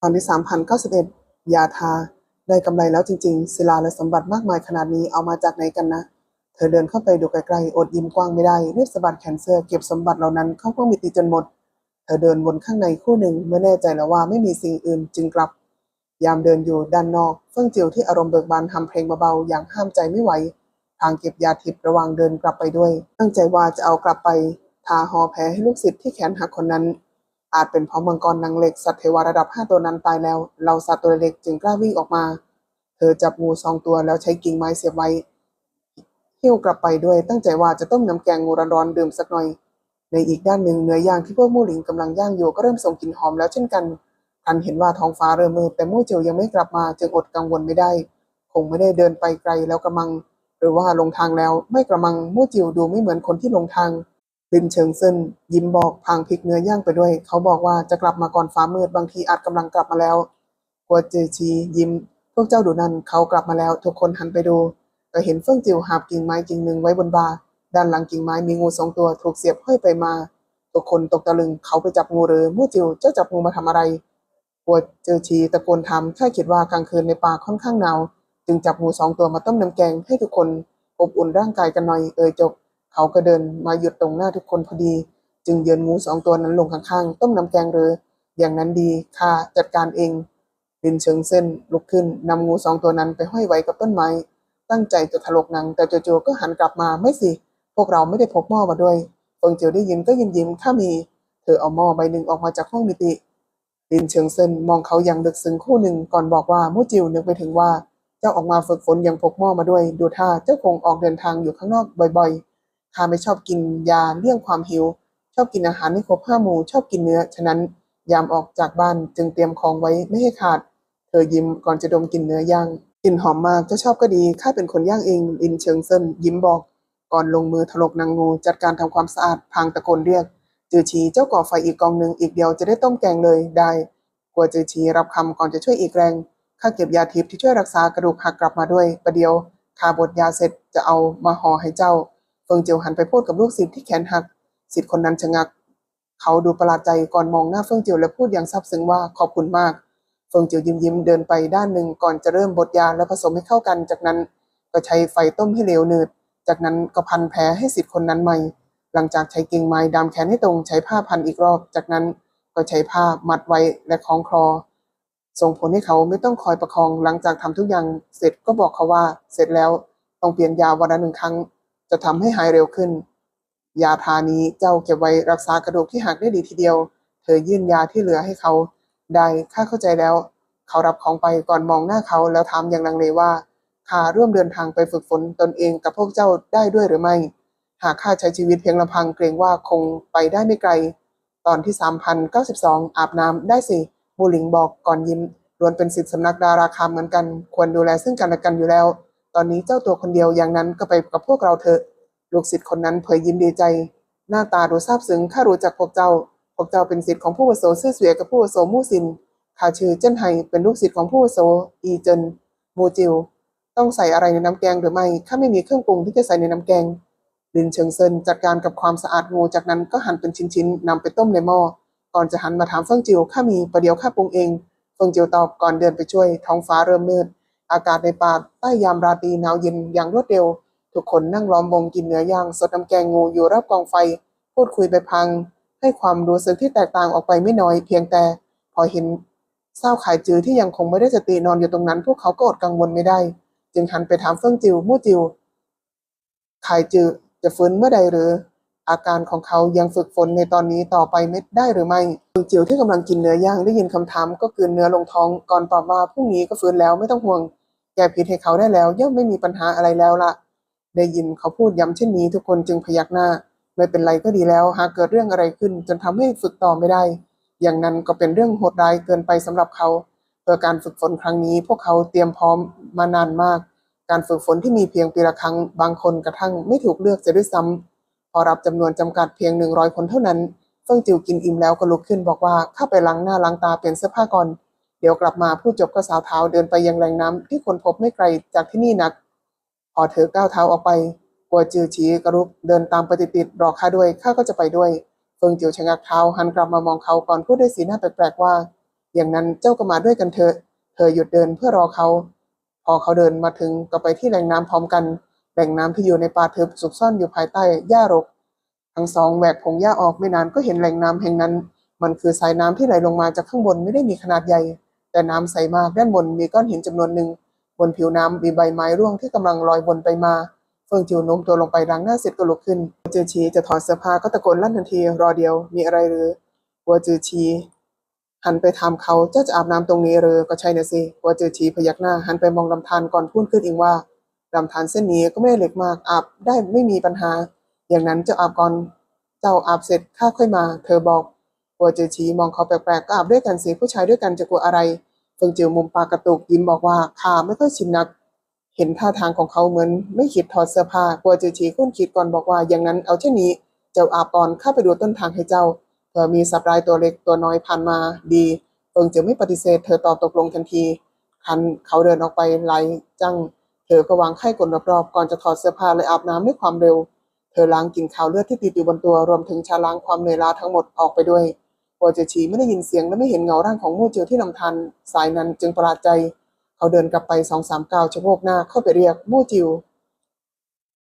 ตอนที่สามพันเก้าสิบเอ็ดยาทา ได้กำไรแล้วจริงๆ ศิลาและสมบัติมากมายขนาดนี้เอามาจากไหนกันนะ เธอเดินเข้าไปดูไกลๆ อดยิ้มกว้างไม่ได้รีบสะบัดแขนเสื้อเก็บสมบัติเหล่านั้นเข้าห้องมิติจนหมด เธอเดินวนข้างในคู่หนึ่งเมื่อแน่ใจแล้วว่าไม่มีสิ่งอื่นจึงกลับ ยามเดินอยู่ด้านนอกเฟื่องจิ๋วที่อารมณ์เบิกบานทำเพลงเบาๆอย่างห้ามใจไม่ไหว ทางเก็บยาทิพย์ระว่างเดินกลับไปด้วย ตั้งใจว่าจะเอากลับไปทาหอแผลให้ลูกศิษย์ที่แขนหักคนนั้น อาจเป็นเพราะมังกรนางเหล็กสัตว์เทวาระดับห้าตัวนั้นตายแล้วเราสัตว์ตัวเล็กจึงกล้าวิ่งออกมา เธอจับงูสองตัวแล้วใช้กิ่งไม้เสียบไว้หิ้วกลับไปด้วยตั้งใจว่าจะต้มน้ำแกงงูร้อนๆดื่มสักหน่อย ในอีกด้านหนึ่งเนื้อย่างที่พวกมู่หลิงกำลังย่างอยู่ก็เริ่มส่งกลิ่นหอมแล้วเช่นกันทันเห็นว่าท้องฟ้าเริ่มมืดแต่มู่เจียวยังไม่กลับมาจึงอดกังวลไม่ได้ คงไม่ได้เดินไปไกลแล้วกระมัง หรือว่าลงทางแล้วไม่กระมังมู่จิวดูไม่เหมือนคนที่ลงทาง ลินเชิงเซินยิ้มบอกพางพริกเนื้อย่างไปด้วย เขาบอกว่าจะกลับมาก่อนฟ้ามืดบางทีอาจกำลังกลับมาแล้วกัวเจอชียิ้ม พวกเจ้าดูนั่นเขากลับมาแล้ว ทุกคนหันไปดูก็เห็นเฟื่องจิ๋วหาบกิ่งไม้กิ่งหนึ่งไว้บนบาด้านหลังกิ่งไม้มีงูสองตัวถูกเสียบห้อยไปมาทุกคนตกตะลึงเขาไปจับงูหรือมู่จิ๋วเจ้าจับงูมาทำอะไรกัวเจอชีตะโกนถามแค่คิดว่ากลางคืนในป่าค่อนข้างหนาวจึงจับงูสองตัวมาต้มน้ำแกงให้ทุกคนอบอุ่นร่างกายกันหน่อยเอ่ยจบ เขาก็เดินมาหยุดตรงหน้าทุกคนพอดี จึงเยือนงูสองตัวนั้นลงข้างๆ ต้มน้ำแกงหรือ อย่างนั้นดีข้าจัดการเองลินเชิงเส้นลุกขึ้นนำงูสองตัวนั้นไปห้อยไว้กับต้นไม้ ตั้งใจจะถลกนังแต่โจู่ก็หันกลับมาไม่สิ พวกเราไม่ได้พกหม้อมาด้วยเฟิงเจียวได้ยินก็ยิ้มยิ้มๆถ้ามี เธอเอาหม้อใบหนึ่งออกมาจากห้องนิติลินเชิงเซินมองเขาอย่างลึกซึ้งคู่หนึ่งก่อนบอกว่ามู่จิวนึกไปถึงว่า เจ้าออกมาฝึกฝนยังพกหม้อมาด้วย ดูท่าเจ้าคงออกเดินทางอยู่ข้างนอกบ่อยๆ ข้าไม่ชอบกินยาเลี่ยงความหิว ชอบกินอาหารให้ครบห้าหมู่ชอบกินเนื้อ ฉะนั้นยามออกจากบ้านจึงเตรียมของไว้ไม่ให้ขาด เธอยิ้มก่อนจะดมกินเนื้อย่างกลิ่นหอมมากเจ้าชอบก็ดีข้าเป็นคนย่างเองลินเชิงเซินยิ้มบอก ก่อนลงมือถลกนางงูจัดการทำความสะอาดพางตะโกนเรียก จือชีเจ้าก่อไฟอีกกองหนึ่งอีกเดียวจะได้ต้มแกงเลยได้ กลัวจือชีรับคำก่อนจะช่วยอีกแรงข้าเก็บยาทิพย์ที่ช่วยรักษากระดูกหักกลับมาด้วยประเดี๋ยวข้าบดยาเสร็จจะเอามาห่อให้เจ้า เฟิงเจียวหันไปพูดกับลูกศิษย์ที่แขนหักศิษย์คนนั้นชะงัก เขาดูประหลาดใจก่อนมองหน้าเฟิงเจียวและพูดอย่างซาบซึ้งว่าขอบคุณมาก เฟิงเจียวยิ้มยิ้มเดินไปด้านหนึ่งก่อนจะเริ่มบดยาแล้วผสมให้เข้ากัน จากนั้นก็ใช้ไฟต้มให้เหลวหนืด จากนั้นก็พันแผลให้ศิษย์คนนั้นใหม่ หลังจากใช้กิ่งไม้ดามแขนให้ตรงใช้ผ้าพันอีกรอบ จากนั้นก็ใช้ผ้ามัดไว้และคล้องคลอส่งผลให้เขาไม่ต้องคอยประคองหลังจากทำทุกอย่างเสร็จก็บอกเขาว่าเสร็จแล้วต้องเปลี่ยนยาวันละหนึ่งครั้ง จะทำให้หายเร็วขึ้น ยาทานี้เจ้าเก็บไว้รักษากระดูกที่หักได้ดีทีเดียว เธอยื่นยาที่เหลือให้เขาได้ข้าเข้าใจแล้ว เขารับของไปก่อนมองหน้าเขาแล้วถามอย่างลังเลว่าข้าร่วมเดินทางไปฝึกฝนตนเองกับพวกเจ้าได้ด้วยหรือไม่ หากข้าใช้ชีวิตเพียงลำพังเกรงว่าคงไปได้ไม่ไกล ตอนที่ 3092 อาบน้ำได้สิบูหลิงบอกก่อนยิ้มล้วนเป็นสิทธิสำนักดาราคามเหมือนกัน ควรดูแลซึ่งกันและกันอยู่แล้ว อนนี้เจ้าตัวคนเดียวอย่างนั้นก็ไปกับพวกเราเถอะ ลูกศิษย์คนนั้นเผยยิ้มดีใจ หน้าตาดูซาบซึ้งข้ารู้จักพวกเจ้า พวกเจ้าเป็นศิษย์ของผู้อาวุโสซื่อเสวียกับผู้อาวุโสมู่ซินข้าชื่อเจิ้นไฮเป็นลูกศิษย์ของผู้อาวุโสอีเจินมูจิว ต้องใส่อะไรในน้ำแกงหรือไม่ข้าไม่มีเครื่องปรุงที่จะใส่ในน้ำแกงลินเชิงเซินจัดการกับความสะอาดงูจากนั้นก็หั่นเป็นชิ้นๆนำไปต้มในหม้อก่อนจะหันมาถามเฟิงจิวข้ามีประเดี๋ยวข้าปรุงเองเฟิงจิวตอบก่อนเดินไปช่วยท้องฟ้าเริ่มมืด อากาศในป่าใต้ยามราตรีหนาวเย็นอย่างรวดเร็ว ทุกคนนั่งล้อมวงกินเนื้อย่าง สดน้ำแกงงูอยู่รอบกองไฟ พูดคุยไปพัง ให้ความรู้สึกที่แตกต่างออกไปไม่น้อย เพียงแต่พอเห็นเศร้าขายจือที่ยังคงไม่ได้สตินอนอยู่ตรงนั้น พวกเขาก็อดกังวลไม่ได้ จึงหันไปถามเฟิงจิวมู่จิวขายจือจะฟื้นเมื่อใดหรือ อาการของเขายังฝึกฝนในตอนนี้ต่อไปไม่ได้หรือไม่เฟิงจิวที่กำลังกินเนื้อย่างได้ยินคำถามก็กลืนเนื้อลงท้องก่อนตอบว่าพรุ่งนี้ก็ฟื้นแล้วไม่ต้องห่วง ก้พิษให้เขาได้แล้วย่อมไม่มีปัญหาอะไรแล้วล่ะได้ยินเขาพูดย้ำเช่นนี้ทุกคนจึงพยักหน้า ไม่เป็นไรก็ดีแล้ว หากเกิดเรื่องอะไรขึ้นจนทำให้ฝึกต่อไม่ได้ อย่างนั้นก็เป็นเรื่องโหดร้ายเกินไปสำหรับเขาเพื่อการฝึกฝนครั้งนี้ พวกเขาเตรียมพร้อมมานานมาก การฝึกฝนที่มีเพียงปีละครั้ง บางคนกระทั่งไม่ถูกเลือกจะด้วยซ้ำพอรับจำนวนจำกัดเพียงหนึ่งร้อยคนเท่านั้นเฟิ่งจิวกินอิ่มแล้วก็ลุกขึ้นบอกว่าข้าไปล้างหน้าล้างตาเปลี่ยนเสื้อผ้าก่อน เดี๋ยวกลับมาผู้จบก็สาวเท้าเดินไปยังแหล่งน้ำที่คนพบไม่ไกลจากที่นี่นัก พอเธอก้าวเท้าออกไปกัวจือชีกระรุกเดินตามไปติดๆรอข้าด้วยข้าก็จะไปด้วยเฟิงจิ๋วชะงักเท้าหันกลับมามองเขาก่อนพูดด้วยสีหน้าแปลกๆว่า อย่างนั้นเจ้าก็มาด้วยกันเถอะ เธอหยุดเดินเพื่อรอเขา พอเขาเดินมาถึงก็ไปที่แหล่งน้ำพร้อมกันแหล่งน้ำที่อยู่ในป่าทึบซุกซ่อนอยู่ภายใต้หญ้ารก ทั้งสองแหวกพงหญ้าออกไม่นานก็เห็นแหล่งน้ำแห่งนั้น มันคือสายน้ำที่ไหลลงมาจากข้างบนไม่ได้มีขนาดใหญ่ แต่น้ำใสมากด้านบนมีก้อนหินจำนวนหนึ่ง บนผิวน้ำมีใบไม้ร่วงที่กำลังลอยวนไปมาเฟิงจิวโน้มตัวลงไปล้างหน้าเสร็จก็ลุกขึ้นหัวจือชีจะถอดเสื้อผ้าก็ตะโกนลั่นทันทีรอเดียวมีอะไรหรือหัวจือชี หันไปถามเขาเจ้าจะอาบน้ำตรงนี้หรือก็ใช่นะสิหัวจือชีพยักหน้าหันไปมองลำธารก่อนพูดขึ้นเองว่าลำธารเส้นนี้ก็ไม่เล็กมากอาบได้ไม่มีปัญหา อย่างนั้นเจ้าอาบก่อนเจ้าอาบเสร็จข้าค่อยมา เธอบอก หัวเจชีมองเขาแปลกๆก็อาบด้วยกันเสิผู้ชายด้วยกันจะกลัวอะไรเฟิงจิวมุมปากกระตุกยิ้มบอกว่าข้าไม่ค่อยชินนัก เห็นท่าทางของเขาเหมือนไม่คิดถอดเสื้อผ้ากลัวเจชีคุ้นคิดก่อนบอกว่าอย่างนั้นเอาเช่นนี้ เจ้าอาปอนข้าไปดูต้นทางให้เจ้าเธอมีสัตว์ร้ายตัวเล็กตัวน้อยผ่านมาดีเฟิงจิวไม่ปฏิเสธ เธอตอบตกลงทันทีคันเขาเดินออกไปไล่จังเธอก็วางไข้กลรอบๆก่อนจะถอดเสื้อผ้าและอาบน้ำด้วยความเร็ว เธอล้างกลินขาวเลือดที่ติดอยู่บนตัวรวมถึงชาล้างความเหนื่อยล้าทั้งหมดออกไปด้วย กัวเจชีไม่ได้ยินเสียงและไม่เห็นเงาร่างของมู่เจียวที่ลำธารสายนั้นจึงประหลาดใจ เขาเดินกลับไปสองสามก้าวชะโงกหน้าเข้าไปเรียกมู่จิว